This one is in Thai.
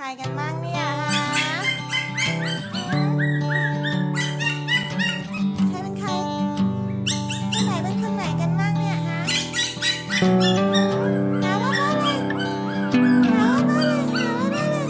ใครกันบ้างเนี่ยฮะใครเป็นใครคนไหนเป็นคนไหนกันบ้างเนี่ยฮะหาว่าบ้เลยหาว่าบ้เลยหาว่าบ้เลย